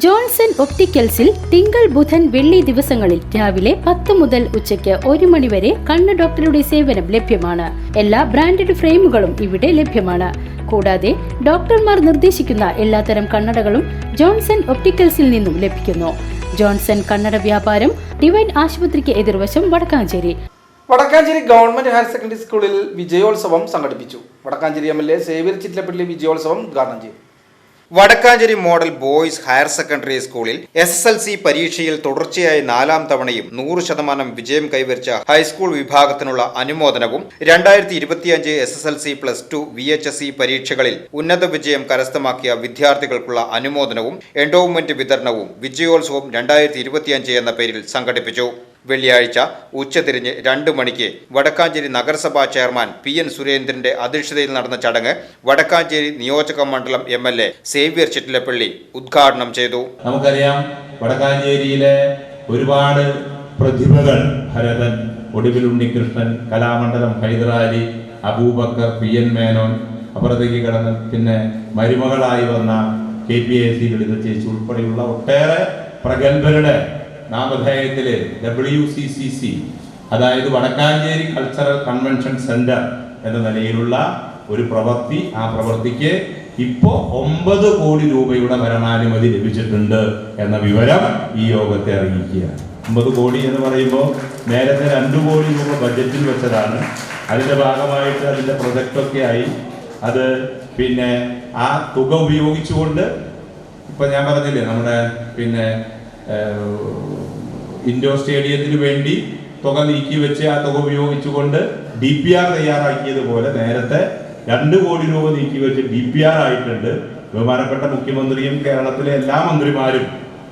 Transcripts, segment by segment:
Johnson ഒപ്റ്റിക്കൽസിൽ തിങ്കൾ ബുധൻ വെള്ളി ദിവസങ്ങളിൽ രാവിലെ പത്ത് മുതൽ ഉച്ചയ്ക്ക് ഒരു മണിവരെ കണ്ണ് ഡോക്ടറുടെ സേവനം ലഭ്യമാണ്. എല്ലാ ബ്രാൻഡഡ് ഫ്രെയിമുകളും ഇവിടെ ലഭ്യമാണ്. കൂടാതെ ഡോക്ടർമാർ നിർദ്ദേശിക്കുന്ന എല്ലാത്തരം കണ്ണടകളും ജോൺസൺ ഒപ്റ്റിക്കൽസിൽ നിന്നും ലഭിക്കുന്നു. ജോൺസൺ കണ്ണട വ്യാപാരം ഡിവൈൻ ആശുപത്രിക്ക് എതിർവശം Vadakkanchery. Vadakkanchery government higher secondary സ്കൂളിൽ വിജയോത്സവം സംഘടിപ്പിച്ചു. Vadakkanchery M L A Xavier Chittilappally വിജയോത്സവം ഉദ്ഘാടനം ചെയ്തു. Vadakkanchery model boys higher secondary സ്കൂളിൽ എസ് എസ് എൽ സി പരീക്ഷയിൽ തുടർച്ചയായി നാലാം തവണയും നൂറ് ശതമാനം വിജയം കൈവരിച്ച ഹൈസ്കൂൾ വിഭാഗത്തിനുള്ള അനുമോദനവും രണ്ടായിരത്തി ഇരുപത്തിയഞ്ച് S S L C plus two V H S E പരീക്ഷകളിൽ ഉന്നത വിജയം കരസ്ഥമാക്കിയ വിദ്യാർത്ഥികൾക്കുള്ള അനുമോദനവും എൻഡോവ്മെന്റ് വിതരണവും വിജയോത്സവം രണ്ടായിരത്തി ഇരുപത്തിയഞ്ച് എന്ന പേരിൽ സംഘടിപ്പിച്ചു. വെള്ളിയാഴ്ച ഉച്ചതിരിഞ്ഞ് രണ്ട് മണിക്ക് വടക്കാഞ്ചേരി നഗരസഭാ ചെയർമാൻ പി എൻ സുരേന്ദ്രന്റെ അധ്യക്ഷതയിൽ നടന്ന ചടങ്ങ് വടക്കാഞ്ചേരി നിയോജക മണ്ഡലം M L A Xavier Chittilappally ഉദ്ഘാടനം ചെയ്തു. നമുക്കറിയാം വടക്കാഞ്ചേരിയിലെ ഒരുപാട് പ്രതിഭകൾ ഭരതൻ ഒടുവിൽ ഉണ്ണികൃഷ്ണൻ കലാമണ്ഡലം ഹൈദരാലി അബൂബക്കർ പി എൻ മേനോൻ അപ്പുറത്തേക്ക് കടന്ന് പിന്നെ മരുമകളായി വന്ന K P A C Lalitha ചേച്ചി ഉൾപ്പെടെയുള്ള ഒട്ടേറെ പ്രഗത്ഭരുടെ നാമധേയത്തിൽ ഡബ്ല്യു സി സി സി അതായത് വടക്കാഞ്ചേരി കൾച്ചറൽ കൺവെൻഷൻ സെന്റർ എന്ന നിലയിലുള്ള ഒരു പ്രവൃത്തി ആ പ്രവൃത്തിക്ക് ഇപ്പോൾ ഒമ്പത് കോടി രൂപയുടെ ഭരണാനുമതി ലഭിച്ചിട്ടുണ്ട് എന്ന വിവരം ഈ യോഗത്തെ അറിയിക്കുകയാണ്. ഒമ്പത് കോടി എന്ന് പറയുമ്പോൾ നേരത്തെ രണ്ടു കോടി രൂപ ബഡ്ജറ്റിൽ വെച്ചതാണ്. അതിന്റെ ഭാഗമായിട്ട് അതിന്റെ പ്രൊജക്റ്റൊക്കെ ആയി. അത് പിന്നെ ആ തുക ഉപയോഗിച്ചുകൊണ്ട് ഇപ്പം ഞാൻ പറഞ്ഞില്ലേ നമ്മുടെ പിന്നെ ഇൻഡോർ സ്റ്റേഡിയത്തിന് വേണ്ടി തുക നീക്കി വെച്ച് ആ തുക ഉപയോഗിച്ചുകൊണ്ട് ഡി പി ആർ തയ്യാറാക്കിയതുപോലെ നേരത്തെ രണ്ട് കോടി രൂപ നീക്കി വെച്ച് ഡി പി ആർ ആയിട്ടുണ്ട്. ബഹുമാനപ്പെട്ട മുഖ്യമന്ത്രിയും കേരളത്തിലെ എല്ലാ മന്ത്രിമാരും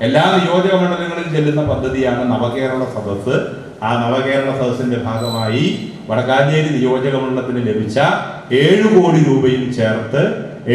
എല്ലാ നിയോജക മണ്ഡലങ്ങളിലും ചെല്ലുന്ന പദ്ധതിയാണ് നവകേരള സദസ്സ്. ആ നവകേരള സദസ്സിന്റെ ഭാഗമായി വടക്കാഞ്ചേരി നിയോജക മണ്ഡലത്തിന് ലഭിച്ച ഏഴ് കോടി രൂപയും ചേർത്ത്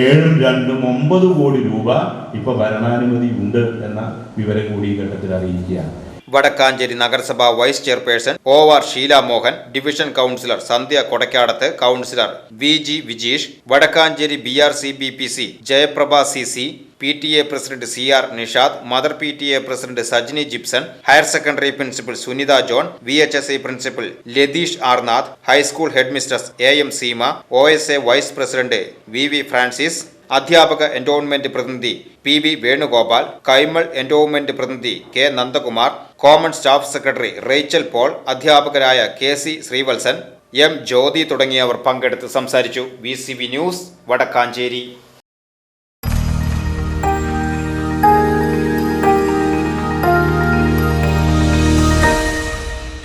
ഏഴും രണ്ടും ഒമ്പത് കോടി രൂപ ഇപ്പൊ ഭരണാനുമതി ഉണ്ട് എന്ന വിവരം കൂടി ഈ ഘട്ടത്തിൽ അറിയിക്കുകയാണ്. വടക്കാഞ്ചേരി നഗരസഭ vice chairperson O R Sheela Mohan division councillor Sandhya Kodakkadath councillor V G Vijeesh Vadakkanchery B R C B P C Jayaprabha C C P T A president C R Nishad mother P T A president Sajni Jipson higher secondary principal Sunitha John V H S I principal Latheesh Arnath high school headmistress A M Seema O S A vice president V V Francis അധ്യാപക endowment പ്രതിനിധി P V Venugopal Kaimal endowment പ്രതിനിധി K Nandakumar common staff secretary Rachel Paul അധ്യാപകരായ K C Sreevalsan M Jyothi തുടങ്ങിയവർ പങ്കെടുത്ത് സംസാരിച്ചു. V news Vadakkanchery.